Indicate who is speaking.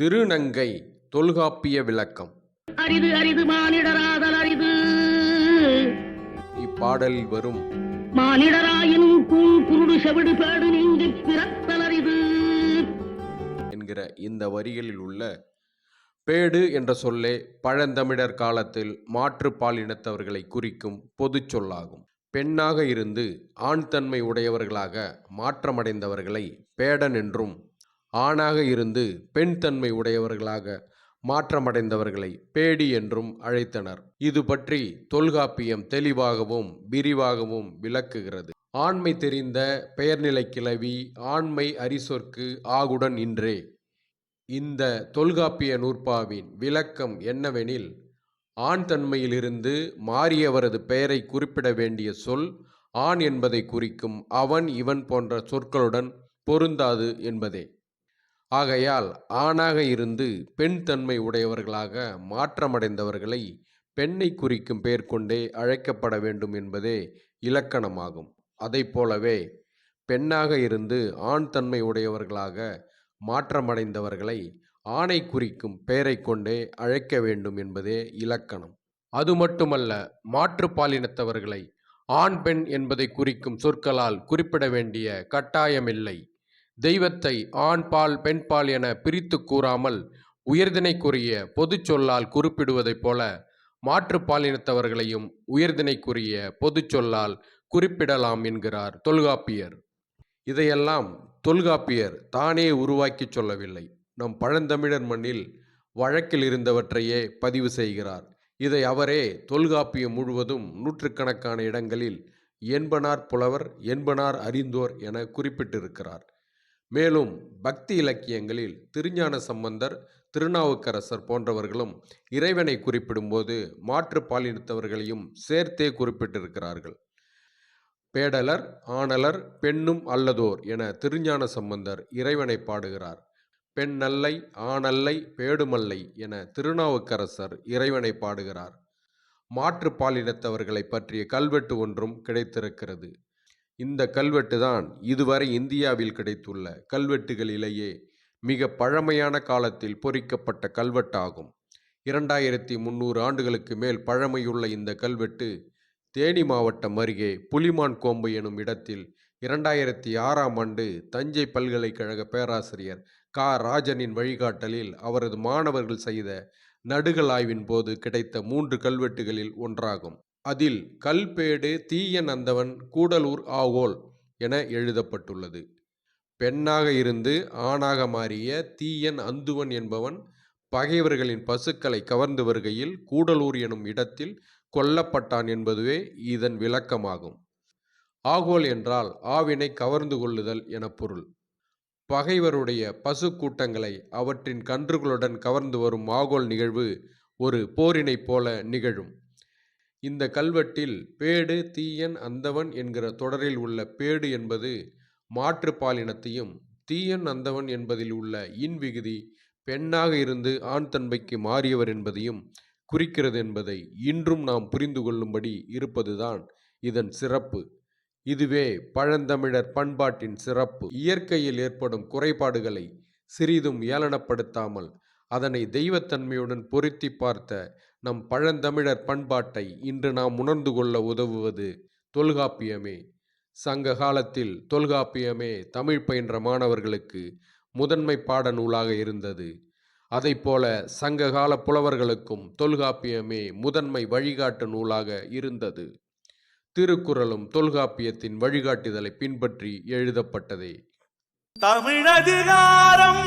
Speaker 1: திருநங்கை தொல்காப்பிய விளக்கம்.
Speaker 2: அரிது அரிது மானிடராதல் அரிது.
Speaker 1: இப்பாடலில் வரும்.
Speaker 2: மானிடராயினும் கூழ் குருடு செவிடு பேடு நீங்கி பிறத்தல் அரிது.
Speaker 1: என்கிற இந்த வரிகளில் உள்ள பேடு என்ற சொல்லே பழந்தமிழர் காலத்தில் மாற்று பாலினத்தவர்களை குறிக்கும் பொதுச் சொல்லாகும். பெண்ணாக இருந்து ஆண் தன்மை உடையவர்களாக மாற்றமடைந்தவர்களை பேடன் என்றும் ஆணாக இருந்து பெண் தன்மை உடையவர்களாக மாற்றமடைந்தவர்களை பேடி என்றும் அழைத்தனர். இது பற்றி தொல்காப்பியம் தெளிவாகவும் விரிவாகவும் விளக்குகிறது. ஆண்மை தெரிந்த பெயர்நிலை கிளவி ஆண்மை அரிசொற்கு ஆகுடன் இன்றே. இந்த தொல்காப்பிய நூற்பாவின் விளக்கம் என்னவெனில் ஆண் தன்மையிலிருந்து மாறியவரது பெயரை குறிப்பிட வேண்டிய சொல் ஆண் என்பதை குறிக்கும் அவன் இவன் போன்ற சொற்களுடன் பொருந்தாது என்பதே. ஆகையால் ஆணாக இருந்து பெண் தன்மை உடையவர்களாக மாற்றமடைந்தவர்களை பெண்ணை குறிக்கும் பெயர் கொண்டே அழைக்கப்பட வேண்டும் என்பதே இலக்கணமாகும். அதைப் போலவே பெண்ணாக இருந்து ஆண் தன்மை உடையவர்களாக மாற்றமடைந்தவர்களை ஆணை குறிக்கும் பெயரை கொண்டே அழைக்க வேண்டும் என்பதே இலக்கணம். அது மட்டுமல்ல மாற்றுப்பாலினத்தவர்களை ஆண் பெண் என்பதை குறிக்கும் சொற்களால் குறிப்பிட வேண்டிய கட்டாயமில்லை. தெய்வத்தை ஆண் பால் பெண் பால் என பிரித்து கூறாமல் உயர்தினைக்குரிய பொது சொல்லால் குறிப்பிடுவதைப் போல மாற்றுப்பாலினத்தவர்களையும் உயர்தினைக்குரிய பொது சொல்லால் குறிப்பிடலாம் என்கிறார் தொல்காப்பியர். இதையெல்லாம் தொல்காப்பியர் தானே உருவாக்கிச் சொல்லவில்லை. நம் பழந்தமிழர் மண்ணில் வழக்கில் இருந்தவற்றையே பதிவு செய்கிறார். இதை அவரே தொல்காப்பியம் முழுவதும் நூற்றுக்கணக்கான இடங்களில் என்பனார் புலவர் என்பனார் அறிந்தோர் என குறிப்பிட்டிருக்கிறார். மேலும் பக்தி இலக்கியங்களில் திருஞான சம்பந்தர் திருநாவுக்கரசர் போன்றவர்களும் இறைவனை குறிப்பிடும்போது மாற்று பாலினத்தவர்களையும் சேர்த்தே குறிப்பிட்டிருக்கிறார்கள். பேடலர் ஆணலர் பெண்ணும் அல்லதோர் என திருஞான சம்பந்தர் இறைவனை பாடுகிறார். பெண்ணல்லை ஆணல்லை பேடுமல்லை என திருநாவுக்கரசர் இறைவனை பாடுகிறார். மாற்று பாலினத்தவர்களை பற்றிய கல்வெட்டு ஒன்றும் கிடைத்திருக்கிறது. இந்த கல்வெட்டு தான் இதுவரை இந்தியாவில் கிடைத்துள்ள கல்வெட்டுகளிலேயே மிக பழமையான காலத்தில் பொறிக்கப்பட்ட கல்வெட்டாகும். இரண்டாயிரத்தி முந்நூறு ஆண்டுகளுக்கு மேல் பழமையுள்ள இந்த கல்வெட்டு தேனி மாவட்டம் அருகே புலிமான் கோம்பு எனும் இடத்தில் இரண்டாயிரத்தி ஆறாம் ஆண்டு தஞ்சை பல்கலைக்கழக பேராசிரியர் கா. ராஜனின் வழிகாட்டலில் அவரது மாணவர்கள் செய்த நடுகள் ஆய்வின் போது கிடைத்த மூன்று கல்வெட்டுகளில் ஒன்றாகும். அதில் கல்பேடு தீயன் அந்தவன் கூடலூர் ஆகோல் என எழுதப்பட்டுள்ளது. பெண்ணாக இருந்து ஆணாக மாறிய தீயன் அந்துவன் என்பவன் பகைவர்களின் பசுக்களை கவர்ந்து வருகையில் கூடலூர் எனும் இடத்தில் கொல்லப்பட்டான் என்பதுவே இதன் விளக்கமாகும். ஆகோல் என்றால் ஆவினை கவர்ந்து கொள்ளுதல் என பொருள். பகைவருடைய பசு கூட்டங்களை அவற்றின் கன்றுகளுடன் கவர்ந்து வரும் ஆகோல் நிகழ்வு ஒரு போரினைப் போல நிகழும். இந்த கல்வெட்டில் பேடு தீயன் அந்தவன் என்கிற தொடரில் உள்ள பேடு என்பது மாற்று பாலினத்தையும் தீயன் அந்தவன் என்பதில் உள்ள இன் விகுதி பெண்ணாக இருந்து ஆண் தன்மைக்கு மாறியவர் என்பதையும் குறிக்கிறது என்பதை இன்றும் நாம் புரிந்து கொள்ளும்படி இருப்பதுதான் இதன் சிறப்பு. இதுவே பழந்தமிழர் பண்பாட்டின் சிறப்பு. இயற்கையில் ஏற்படும் குறைபாடுகளை சிறிதும் ஏளனப்படுத்தாமல் அதனை தெய்வத்தன்மையுடன் பொருத்தி பார்த்த நம் பழந்தமிழர் பண்பாட்டை இன்று நாம் உணர்ந்து கொள்ள உதவுவது தொல்காப்பியமே. சங்க காலத்தில் தொல்காப்பியமே தமிழ் பயின்ற மாணவர்களுக்கு முதன்மை பாட நூலாக இருந்தது அதைப்போல சங்ககால புலவர்களுக்கும் தொல்காப்பியமே முதன்மை வழிகாட்டு நூலாக இருந்தது. திருக்குறளும் தொல்காப்பியத்தின் வழிகாட்டுதலை பின்பற்றி எழுதப்பட்டதே.
Speaker 3: தமிழதிகாரம்